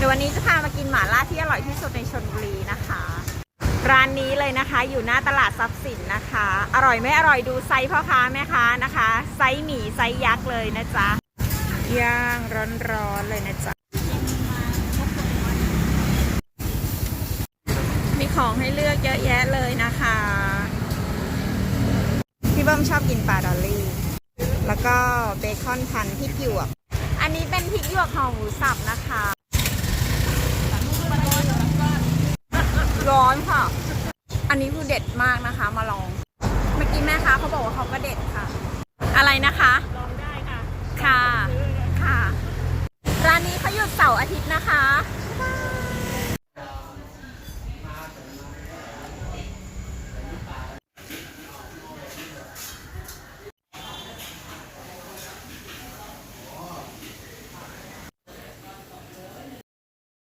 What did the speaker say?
เดี๋ยววันนี้จะพามากินหม่าล่าที่อร่อยที่สุดในชนบุรีนะคะ ร้านนี้เลยนะคะ อยู่หน้าตลาดทรัพย์สินนะคะ อร่อยไม่อร่อยดูไซส์พ่อค้าแม่ค้านะคะ ไซส์หมี่ไซส์ยักษ์เลยนะจ๊ะย่างร้อนๆเลยนะจ๊ะมีของให้เลือกเยอะแยะเลยนะคะพี่เบิ้มชอบกินปลาดอลลี่ แล้วก็เบคอนพันพริกหยวก อันนี้เป็นพริกหยวกห่อหมูสับนะคะ ร้ อนค่ะ อันนี้คือเด็ดมากนะคะมาลอง เมื่อกี้แม่ค้าเขาบอกว่าเขาก็เด็ดค่ะ อะไรนะคะ ลองได้ค่ะ ค่ะ ค่ะ ร้านนี้เขาหยุดเสาร์อาทิตย์นะคะ